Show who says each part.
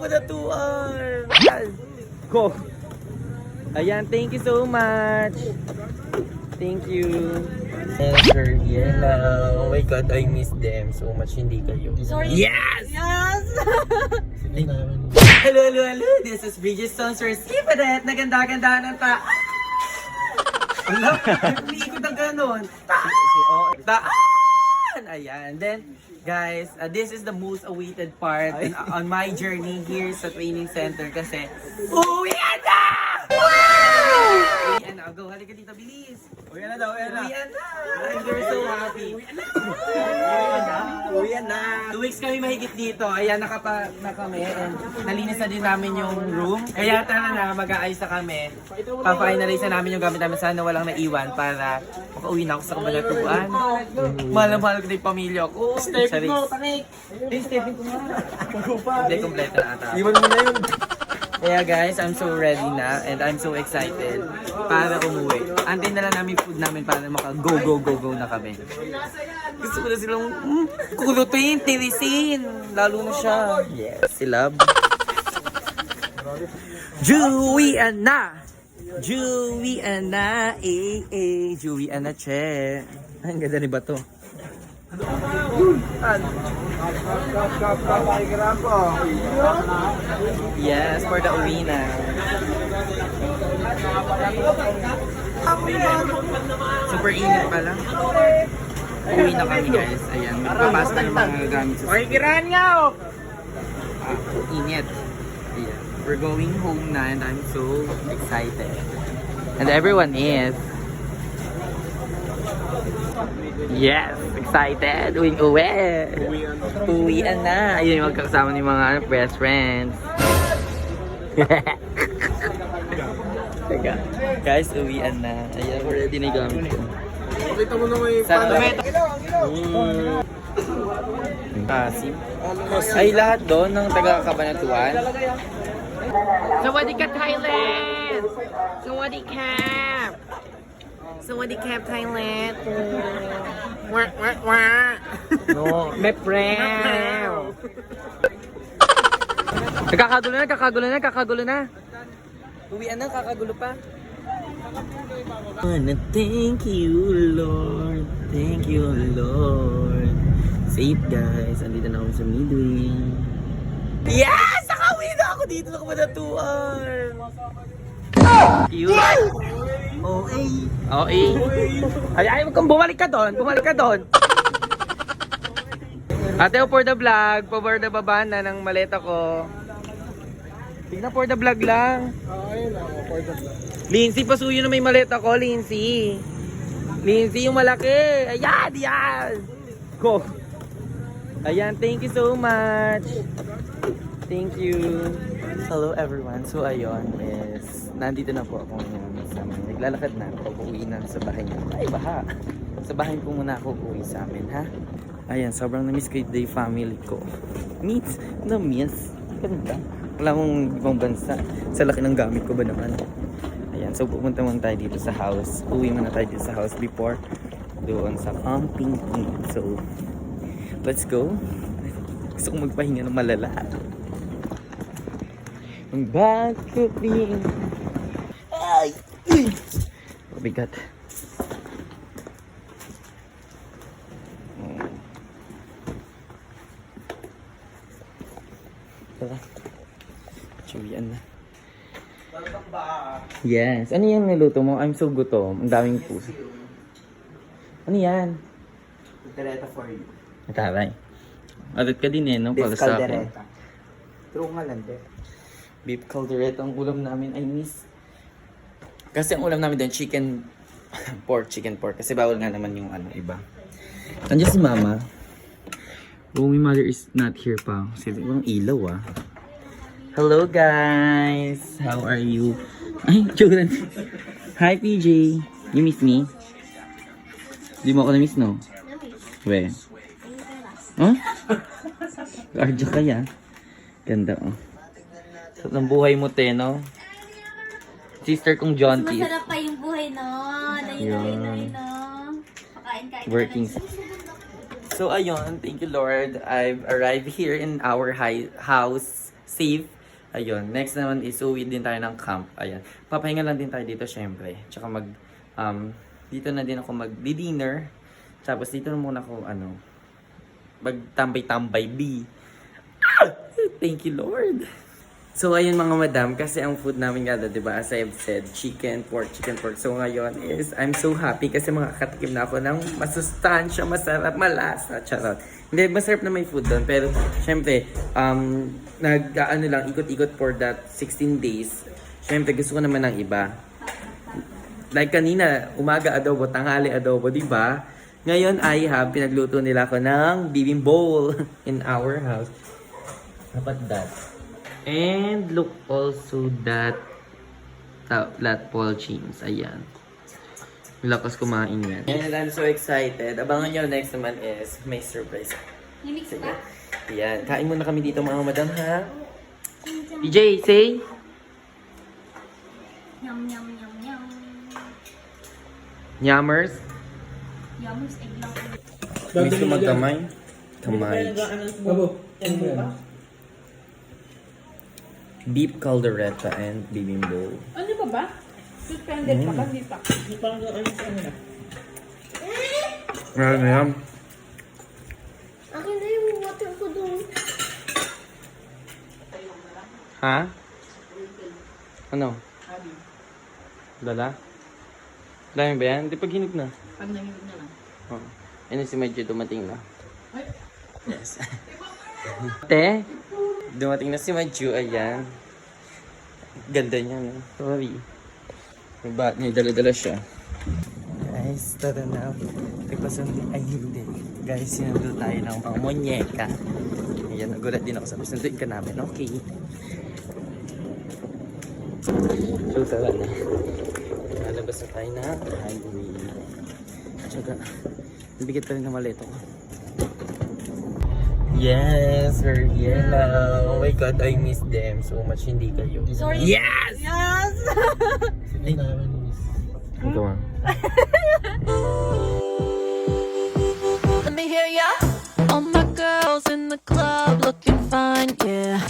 Speaker 1: madatuan. Go. Ayan, thank you so much. Thank you. Sir, hello. Oh my God, I miss them so much. Hindi kayo.
Speaker 2: Sorry.
Speaker 1: Yes!
Speaker 2: Yes!
Speaker 1: Hello, hello, hello. This is Bridgestone Sir Skipadet. Naganda-ganda ng ta... Alam, umiikot ang ganon. Taan! Taan! Ayan. Then, guys, uh, this is the most awaited part in- on my journey here sa training center kasi uwi na! Uwi na. Go, halika dito, bilis.
Speaker 3: Uwi na daw, uwi na.
Speaker 1: Uwi na! And we're so happy.
Speaker 3: Uwi na.
Speaker 1: Two weeks kami mahigit dito. Ayan, nakapa na kami. And nalinis na din namin yung room. Kaya tara na, mag-aayos na kami. Pa-finalize na namin yung gamit namin. Sana walang naiwan para makauwi na ako sa kabanatuan. Mahal na mahal ko na yung pamilya ko. Step mo, panik! Yung stepping ko nga. Hindi, kompleto na ata.
Speaker 3: Iwan mo na yun.
Speaker 1: Kaya guys, I'm so ready na and I'm so excited para umuwi. Antin na lang namin food namin para maka-go, go, go, go na kami. Gusto ko na silang mm, kulutuin, tirisin. Lalo na siya. Yes, si Love. Jewy na! Jewy na, eh, eh. Jewy na, che. Ang ganda ni Bato. Yes, for the arena. Super init pala. Uwi na kami guys. Ayan, magpapasta yung mga gamit sa
Speaker 3: Makikiran nga oh.
Speaker 1: ah, init. Ayan. We're going home na and I'm so excited. And everyone is. Yes, excited. Uwing uwi. Uwian na. Ayun yung magkakasama ni mga ano, best friends. Teka. Guys, uwian na. Ayan, already na yung gamit ko.
Speaker 3: Kita mo naman yung
Speaker 1: Sa tomato. Asim. Ay, lahat doon ng taga-kabanatuan. Sawadee ka, Thailand! Sawadee ka! Sawadee ka, Thailand! Wah, wah, wah! No, meprew! Nagkakagulo na, kakagulo na, kakagulo na! Uwian na, kakagulo pa. Wanna thank you, Lord. Thank you, Lord. Safe guys, andito na kami sa Midway. Yes! Nakauwi na ako dito sa kamadatuan! Cute! OA! OA! Ay, ay, kang bumalik ka doon! Bumalik ka doon! Ate, for the vlog, for the baba na ng maleta ko. Tignan for the vlog lang.
Speaker 3: Ayun na, for the
Speaker 1: Lindsay, pasuyo na may maleta ko, Lindsay. Lindsay, yung malaki. Ayan, yan. Go. Ayan, thank you so much. Thank you. Hello everyone. So ayun is nandito na po ako ngayon sa amin. Naglalakad na ako. Uuwi na sa bahay niya. Ay, baha. Sa bahay po muna ako uuwi sa amin, ha? Ayan, sobrang na-miss ko yung day family ko. Meet, na-miss. Ganda. Wala akong ibang bansa. Sa laki ng gamit ko ba naman? Ayan, so pupunta muna tayo dito sa house. Uwi muna tayo dito sa house before doon sa camping. So, let's go. Gusto kong magpahinga ng malala. Ang back to being... Ay! Oh my God. Tara. Chuyan na. Yes. Ano yan niluto mo? I'm so gutom. Ang daming puso. Ano yan?
Speaker 3: Caldereta for you.
Speaker 1: Taray. Alat ka din eh, no? Para sa akin.
Speaker 3: caldereta. True nga lang din.
Speaker 1: Beef caldereta ang ulam namin. I miss. Kasi ang ulam namin doon, chicken pork, chicken pork. Kasi bawal nga naman yung ano, iba. Nandiyan si mama. Oh, my mother is not here pa. Kasi walang ilaw ah. Hello guys! How are you? Ay, children. Hi PJ. You miss me? Di mo ako na-miss, no? We. Huh? Guardia kaya. Ganda, oh. Sa ng buhay mo, te, no? Sister kong John
Speaker 2: Mas masarap pa yung buhay, no? Dahil,
Speaker 1: Yun.
Speaker 2: dahil, dahil, no? Pakain-kain.
Speaker 1: Working. So ayun, thank you Lord. I've arrived here in our hi- house safe. Ayun, next naman is uwi din tayo ng camp. Ayan. Papahinga lang din tayo dito syempre. Tsaka mag um dito na din ako mag-dinner. Tapos dito na muna ako ano magtambay-tambay B. Ah! Thank you Lord. So ayun mga madam, kasi ang food namin nga, 'di ba? As I've said, chicken, pork, chicken, pork. So ngayon is I'm so happy kasi makakatikim na ako ng masustansya, masarap, malasa, charot. Hindi, masarap na may food doon. Pero syempre, um, nag, ano lang, ikot-ikot for that 16 days. Syempre, gusto ko naman ng iba. Like kanina, umaga adobo, tanghali adobo, di ba? Ngayon I have, pinagluto nila ako ng bibing bowl in our house. Dapat that. And look also that ta- that Paul James. Ayan. Lakas kumain yan. And I'm so excited. Abangan nyo next naman is may surprise.
Speaker 2: Mimix
Speaker 1: Sige.
Speaker 2: ba?
Speaker 1: Ayan. Kain muna kami dito mga madam ha. DJ, say.
Speaker 2: Yum, yum, yum, yum.
Speaker 1: Yammers.
Speaker 2: Yummers, egg.
Speaker 1: Miss ko magkamay. Kamay. Beef caldereta and bibimbol.
Speaker 4: Ano ba ba? Suspended pa ba? Hindi pa. Hindi pa ano sa.
Speaker 1: Ano na yan?
Speaker 2: Akin na yung water ko doon.
Speaker 1: Ha? Ano? Dala? Dami ba yan? Di pag hinog na.
Speaker 4: Pag nanginig na lang.
Speaker 1: Oh. Ano si Medyo dumating na?
Speaker 4: Ay.
Speaker 1: Yes. Te, dumating na si Medyo. Ayan. Ganda niya, no? Sorry. May bat niya, dala-dala siya. Guys, tara na. Nagpasundo. Ay, hindi. Guys, sinundo tayo ng pang monyeka. Ayan, nagulat din ako. Sabi, sunduin ka namin. Okay. So, tara na. Lalabas na tayo na highway. Tsaka, nabigat pa rin na malito ko. Yes, we're here now. Oh my God, I miss them so much. Hindi kayo.
Speaker 2: Sorry.
Speaker 1: Yes!
Speaker 4: Yes!
Speaker 1: Hindi namin miss. Ito ah.
Speaker 5: Let me hear ya. All my girls in the club looking fine, yeah.